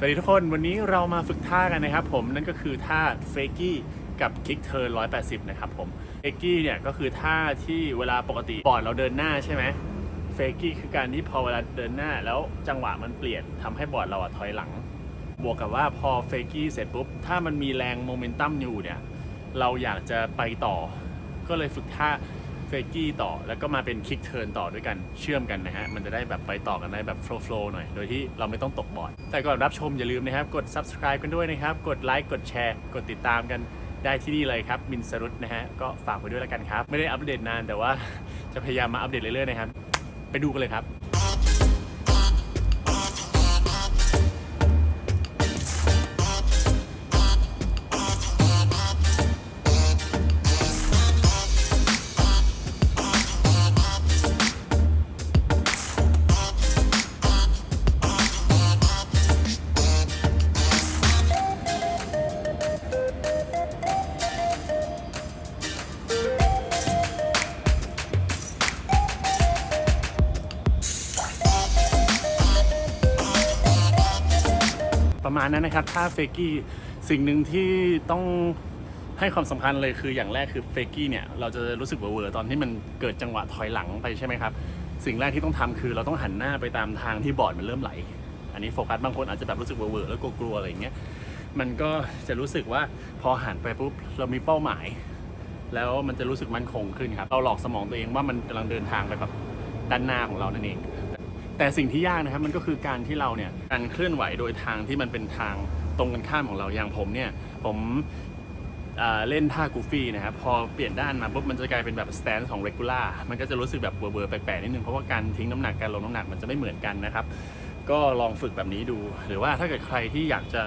สวัสดีทุกคนวันนี้เรามาฝึกท่ากันนะครับผมนั่นก็คือท่าเฟกกี้กับคิกเทิร์น180นะครับผมเฟกกี้เนี่ยก็คือท่าที่เวลาปกติบอร์ดเราเดินหน้าใช่ไหมเฟกกี้คือการที่พอเวลาเดินหน้า แล้วจังหวะมันเปลี่ยนทำให้บอร์ดเราอะถอยหลัง บวกกับว่าพอเฟกกี้เสร็จปุ๊บถ้ามันมีแรงโมเมนตัมอยู่เนี่ยเราอยากจะไปต่อ ก็เลยฝึกท่า เฟกกี้ต่อแล้วก็มาเป็นคิกเทิร์นต่อด้วยกันเชื่อมกันนะฮะ มันจะได้แบบไปต่อกันได้แบบโฟล์ฟหน่อย โดยที่เราไม่ต้องตกบอร์ด แต่ก่อนรับชมอย่าลืมนะครับ กด subscribe กันด้วยนะครับ กดไลค์กดแชร์ กดติดตามกันได้ที่นี่เลยครับมินสรุตนะฮะ ก็ฝากไว้ด้วยแล้วกันครับ ไม่ได้อัปเดตนานแต่ว่าจะพยายามมาอัปเดตเรื่อยๆนะครับ ไปดูกันเลยครับ มาณนั้นนะครับ ถ้าเฟกกี้สิ่งหนึ่งที่ต้องให้ความสำคัญเลยคืออย่างแรกคือเฟกกี้เนี่ยเราจะรู้สึกเวอร์ตอนที่มันเกิดจังหวะถอยหลังไปใช่ไหมครับ สิ่งแรกที่ต้องทำคือเราต้องหันหน้าไปตามทางที่บอร์ดมันเริ่มไหล อันนี้โฟกัสบางคนอาจจะแบบรู้สึกเวอร์แล้วกลัวๆอะไรอย่างเงี้ยมันก็จะรู้สึกว่าพอหันไปปุ๊บเรามีเป้าหมาย แล้วมันจะรู้สึกมั่นคงขึ้นครับเราหลอกสมองตัวเองว่ามันกำลังเดินทางไปแบบด้านหน้าของเรานั่นเอง แต่สิ่งที่ยากนะครับมันก็คือการที่เราเนี่ยการเคลื่อนไหวโดยทางที่มันเป็นทางตรงกันข้ามของเราอย่างผมเนี่ยผมเล่นท่ากูฟี่นะครับพอเปลี่ยนด้านมาปุ๊บมันจะกลายเป็นแบบสแตนของเรกูล่ามันก็จะรู้สึกแบบเบอร์ๆแปลกๆนิดนึงเพราะว่าการทิ้งน้ำหนักการลงน้ำหนักมันจะไม่เหมือนกันนะครับ ก็ลองฝึกแบบนี้ดู หรือว่าถ้าเกิดใครที่อยากจะ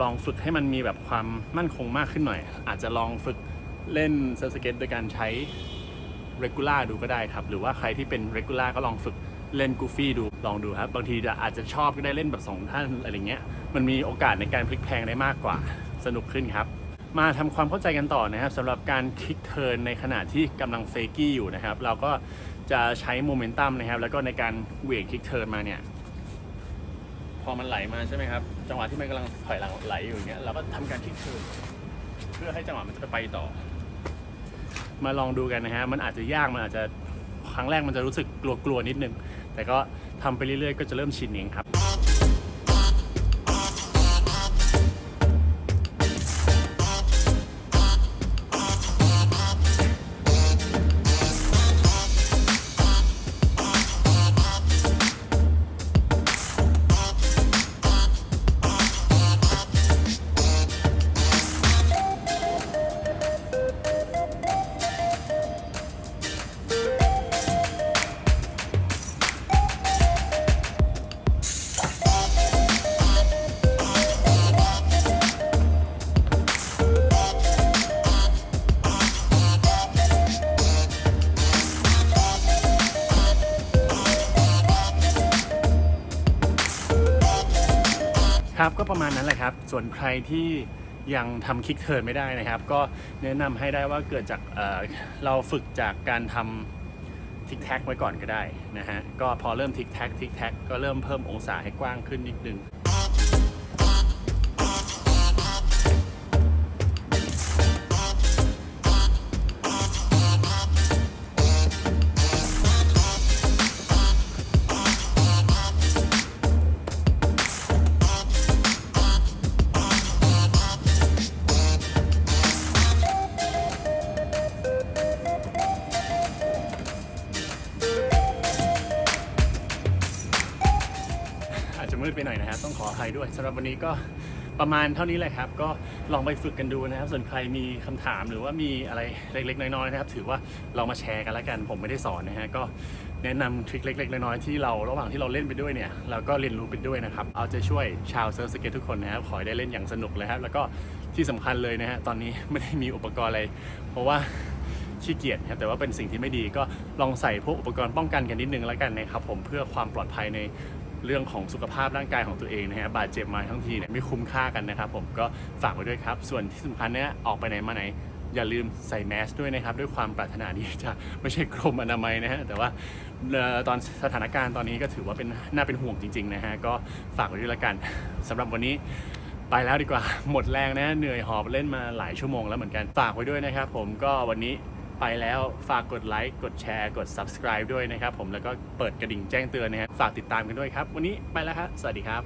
ลองฝึกให้มันมีแบบความมั่นคงมากขึ้นหน่อย อาจจะลองฝึกเล่นเซิร์ฟสเก็ตโดยการใช้ regular ดูก็ได้ครับ หรือว่าใครที่เป็น regular ก็ลองฝึก เล่น goofy ดูลองดูครับ บางทีอาจจะชอบก็ได้เล่นแบบสองท่านอะไรเงี้ยมันมีโอกาสในการพลิกแพลงได้มากกว่า สนุกขึ้นครับ มาทำความเข้าใจกันต่อนะครับสำหรับการคลิกเทิร์นในขณะที่กำลังเฟกี้อยู่นะครับ เราก็จะใช้โมเมนตัมนะครับ แล้วก็ในการเหวี่ยงคลิกเทิร์นมาเนี่ยพอมันไหลมาใช่ไหมครับ จังหวะที่มันกำลังถอยหลังไหลอยู่อย่างเงี้ยเราก็ทำการคลิกเทิร์นเพื่อให้จังหวะมันจะไปต่อ มาลองดูกันนะฮะมันอาจจะยากมันอาจจะ ครั้งแรกมันจะรู้สึกกลัวๆนิดนึง แต่ก็ทำไปเรื่อยๆ ก็จะเริ่มชินเองครับ ครับก็ประมาณนั้นแหละครับ ส่วนใครที่ยังทำคลิกเทิร์นไม่ได้นะครับ ก็แนะนำให้ได้ว่าเกิดจากเเราฝึกจากการทำทิกแท็กไว้ก่อนก็ได้นะฮะก็พอเริ่มทิกแท็กทิกแท็กก็เริ่มเพิ่มองศาให้กว้างขึ้นนิดนึง มืดไปหน่อยนะครับต้องขออภัยด้วยสำหรับวันนี้ก็ประมาณเท่านี้แหละครับ ก็ลองไปฝึกกันดูนะครับ ส่วนใครมีคำถามหรือว่ามีอะไรเล็ก ๆ น้อยๆนะครับ ถือว่าเรามาแชร์กันแล้วกัน ผมไม่ได้สอนนะฮะก็แนะนำทริคเล็ก ๆ น้อยๆที่เราระหว่างที่เราเล่นไปด้วยเนี่ยเราก็เรียนรู้ไปด้วยนะครับ เอาใจช่วยชาวเซิร์ฟสเก็ตทุกคนนะครับขอให้ได้เล่นอย่างสนุกเลยครับ แล้วก็ที่สำคัญเลยนะฮะตอนนี้ไม่ได้มีอุปกรณ์อะไร เพราะว่าขี้เกียจครับแต่ว่าเป็นสิ่งที่ไม่ดีก็ลองใส่พวกอุปกรณ์ป้องกันกันนิดนึงแล้วกันนะครับผมเพื่อความปลอดภัยใน เรื่องของสุขภาพร่างกายของตัวเองนะฮะบาดเจ็บมาทั้งทีเนี่ยไม่คุ้มค่ากันนะครับผมก็ฝากไว้ด้วยครับ ส่วนที่สำคัญเนี่ยออกไปไหนมาไหนอย่าลืมใส่แมสด้วยนะครับด้วยความปรารถนาที่จะไม่ใช่กรมอนามัยนะฮะแต่ว่าตอนสถานการณ์ตอนนี้ก็ถือว่าเป็นน่าเป็นห่วงจริงๆนะฮะก็ฝากไว้ด้วยละกันสำหรับวันนี้ไปแล้วดีกว่าหมดแรงนะเหนื่อยหอบเล่นมาหลายชั่วโมงแล้วเหมือนกันฝากไว้ด้วยนะครับผมก็วันนี้ ไปแล้วฝากกดไลค์กดแชร์กด subscribe ด้วยนะครับผมแล้วก็เปิดกระดิ่งแจ้งเตือนนะฮะฝากติดตามกันด้วยครับ วันนี้ไปแล้วครับสวัสดีครับ